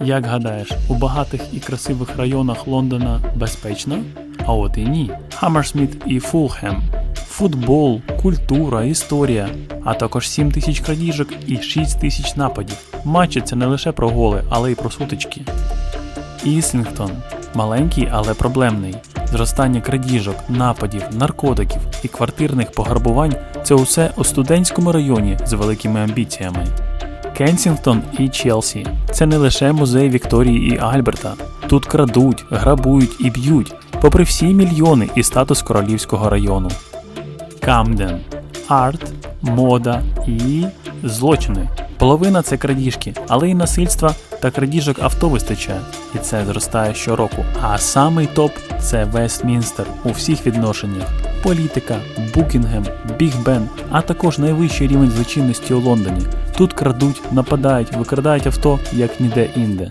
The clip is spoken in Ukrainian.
Як гадаєш, у багатих і красивих районах Лондона безпечно? А от і ні. Хаммерсміт і Фулхем. Футбол, культура, історія, а також 7 тисяч крадіжок і 6 тисяч нападів. Матчі це не лише про голи, але й про сутички. Іслінгтон маленький, але проблемний. Зростання крадіжок, нападів, наркотиків і квартирних пограбувань це усе у студентському районі з великими амбіціями. Кенсінгтон і Челсі це не лише музей Вікторії і Альберта. Тут крадуть, грабують і б'ють, попри всі мільйони і статус королівського району. Камден арт, мода і злочини. Половина це крадіжки, але і насильства та крадіжок авто вистачає, і це зростає щороку. А самий топ це Вестмінстер у всіх відношеннях: політика, Букінгем, Біг Бен, а також найвищий рівень злочинності у Лондоні. Тут крадуть, нападають, викрадають авто як ніде інде.